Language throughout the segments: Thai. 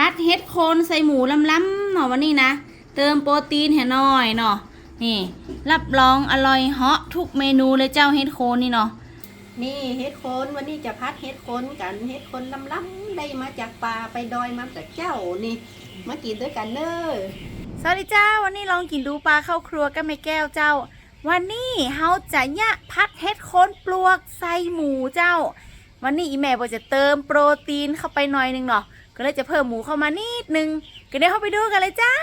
พัดเฮ็ดโคนใส่หมูล้ำๆเนาะวันนี้นะเติมโปรตีนให้หน่อยเนาะนี่รับรองอร่อยเหาะทุกเมนูเลยเจ้าเฮ็ดโคนนี่เนาะนี่เฮ็ดโคนวันนี้จะพัดเฮ็ดโคนกันเฮ็ดโคนล้ำๆได้มาจากป่าไปดอยมาจากเจ้านี่มากินด้วยกันเด้อสวัสดีเจ้าวันนี้ลองกินดูปลาเข้าครัวกับแม่แก้วเจ้า วันนี้เฮาจะยะพัดเฮ็ดโคนปลวกใส่หมูเจ้า วันนี้อีแม่บอกจะเติมโปรตีนเข้าไปหน่อยหนึงเนาะ ก็เลยจะเพิ่มหมูเข้ามานิดนึงก็เดี๋ยวเข้าไปดูกันเลยเจ้า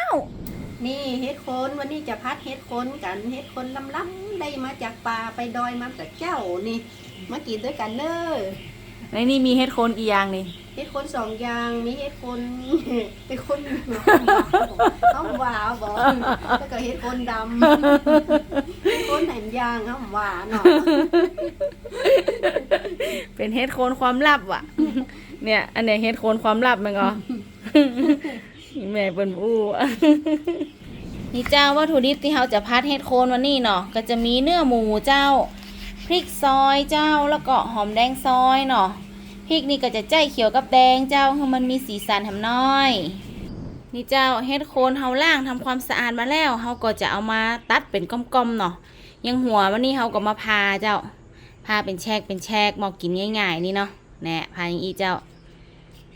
นี่เฮ็ดโคนวันนี้จะพัดเฮ็ดโคนกันเฮ็ดโคนล้ำๆได้มาจากป่าไปดอยมาจากเจ้านี่มากินด้วยกันเด้อในนี่มีเฮ็ดโคนกี่อย่างนี่เฮ็ดโคนสองอย่างมีเฮ็ดโคนเป็นคนห้องหวาบอกแล้วก็เฮ็ดโคนดำเฮ็ดโคนแหนมยางห้องหวาเนาะเป็นเฮ็ดโคนความลับว่ะ เนี่ย อันเนี้ยเฮ็ดโคนความลับมันก็อีแม่เปิ้นอู้อะนี่เจ้าวัตถุดิบที่เราจะพัดเฮ็ดโคนวันนี้เนาะก็จะมีเนื้อหมูเจ้าพริกซอยเจ้าแล้วก็หอมแดงซอยเนาะพริกนี่ก็จะใจเขียวกับแดงเจ้าให้มันมีสีสันทำน้อย นี่เจ้าเฮ็ดโคนเฮาล่างทำความสะอาดมาแล้วเฮาก็จะเอามาตัดเป็นก้อมๆเนาะอยังหัววันนี้เฮาก็มาพาเจ้าพาเป็นแชกเป็นแชกหมอกกินง่าย ๆ นี่เนาะแหน่พาอย่างอีเจ้า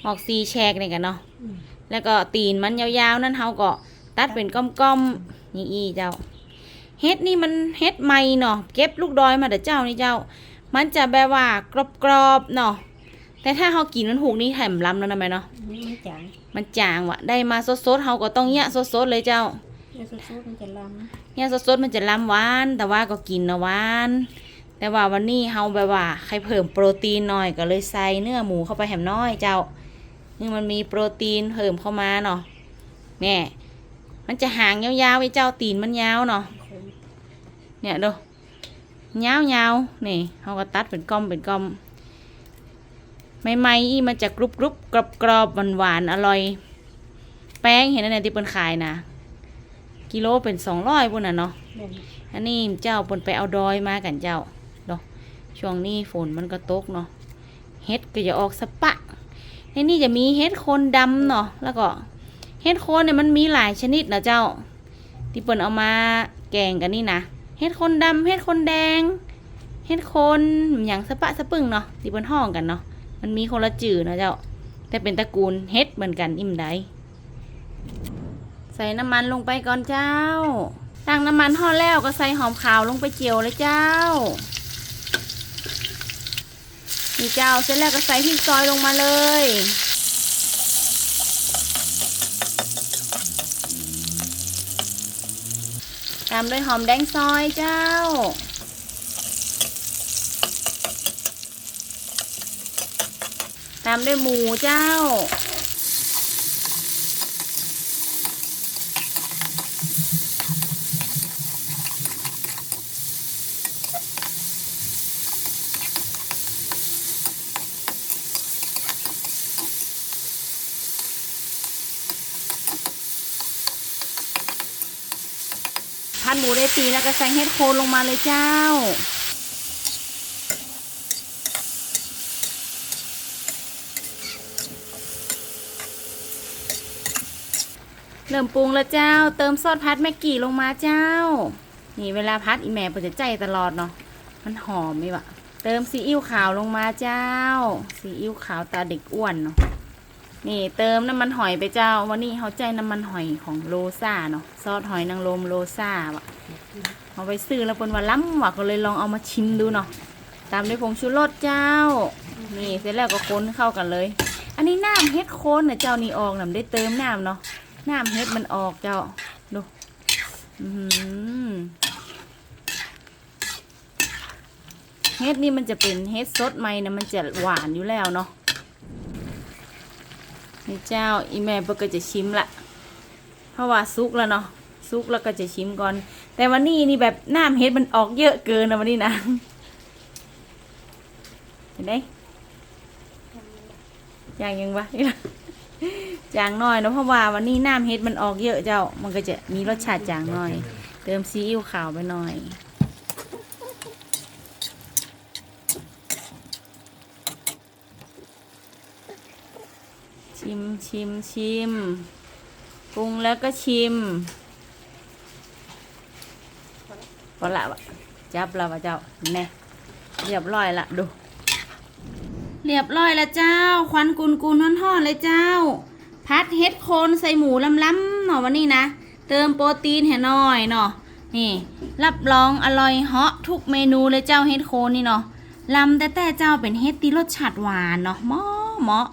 หมอกซีแชกนี่กันเนาะแล้วก็ตีนมันยาวๆ นั่นเฮาก็ตัดเป็นก้อมๆอย่างอีเจ้าเฮ็ดนี่มันเฮ็ดใหม่เนาะเก็บลูกดอยมาเด้อเจ้านี่เจ้า มันจะแบบว่ากรอบๆเนาะแต่ถ้าเฮากินมันหูกนี่แถมล้ำแล้วนะแม่เนาะนี่มันจางมันจางว่ะได้มาสดๆเฮาก็ต้องแยะสดๆเลยเจ้าแล้วสุดๆมันจะล้แยะสดๆมันจะล้ำหวาน แต่ว่าก็กินนะหวานแต่ว่าวันนี้เฮาแบบว่าใครเพิ่มโปรตีนหน่อยก็เลยใส่เนื้อหมูเข้าไปแหมน้อยเจ้า นี่มันมีโปรตีนเพิ่มเข้ามาเนาะแม่มันจะหางยาวๆไอ้เจ้าตีนมันยาวเนาะำเนี่ยดูยาวยาวๆนี่เขาก็ตัดเป็นก้อมเป็นก้อมใหม่ๆอีมันจะกรุบกรุบกรอบกรอบหวานหวานๆอร่อย แป้งเห็นอันไหนที่เปิ้นขายนะกิโลเป็นสองร้อยปุ่นน่ะเนาะแม่นอันนี้เจ้าเปิ้นไปเอาดอยมากันเจ้าเนาะช่วงนี้ฝนมันก็ตกเนาะเฮ็ดก็จะออกสะปะ ในนี่จะมีเฮ็ดโคนดำเนาะแล้วก็เฮ็ดโคนเนี่ยมันมีหลายชนิดนะเจ้า ที่เปิ้นเอามาแกงกันนี่นะเฮ็ดโคนดำเฮ็ดโคนแดงเฮ็ดโคนอย่างสะปะสะปึงเนาะที่เปิ้นห้องกันเนาะมันมีคนละจื่อเนาะเจ้า แต่เป็นตระกูลเฮ็ดเหมือนกันอิ่มใดใส่น้ำมันลงไปก่อนเจ้าตั้งน้ำมันห่อดแล้วก็ใส่หอมขาวลงไปเจียวเลยเจ้า นี่เจ้าเสร็จแล้วก็ใส่พริกซอยลงมาเลย ตามด้วยหอมแดงซอยเจ้า ตามด้วยหมูเจ้า พันหมูได้ปีแล้วก็ใส่เฮ็ดโคนลงมาเลยเจ้า เริ่มปรุงแล้วเจ้า เติมซอสพัดแม็กกี้ลงมาเจ้า นี่เวลาพัดอีแม่ปิดใจตลอดเนาะมันหอมไหมวะเติมซีอิ๊วขาวลงมาเจ้าซีอิ๊วขาวตาเด็กอ้วนเนาะ นี่เติมน้ำมันหอยไปเจ้า วันนี้เขาใจน้ำมันหอยของโลซ่าเนาะซอสหอยนางรมโลซ่าวะเอาไปซื้อแล้วเป็นว่าล้ำว่ะก็เลยลองเอามาชิมดูเนาะตามด้วยผงชูรสเจ้า นี่เสร็จแล้วก็ค้นเข้ากันเลย อันนี้น้ำเฮ็ดโคนนะเจ้านี่ออกนะได้เติมน้ำเนาะน้ำเฮ็ดมันออกเจ้าดูเฮ็ดนี่มันจะเป็นเฮ็ดสดใหม่นะมันจะหวานอยู่แล้วเนาะ นี่เจ้าอีแม่เพิ่ก็จะชิมละเพราะว่าซุกแล้วเนาะซุกแล้วก็จะชิมก่อน แต่วันนี้นี่แบบน้ำเฮ็ดมันออกเยอะเกินนะวันนี้นะเห็นไหมอย่างยังวะนี่ละจางน้อยเนาะเพราะว่าวันนี้น้ำเฮ็ดมันออกเยอะเจ้า มันก็จะมีรสชาติจางน้อย เติมซีอิ๊วขาวไปหน่อย ชิมชิมชิมปรุงแล้วก็ชิมพอละวะจับล้วะเจ้าแน่เรียบร้อยละดู เรียบร้อยล้วเจ้า ควันกุนกุนๆห่อนๆเลยเจ้า พัดเฮ็ดโคนใส่หมูล้ำๆหน่อวันนี้นะ เติมโปรตีนให้หน่อยเนาะนี่ รับรองอร่อยเหาะทุกเมนูเลยเจ้าเฮ็ดโคนนี่เนาะลำแต่แต่เจ้าเป็นเฮ็ดที่รสชาติหวานเนาะเหมาะเหมาะ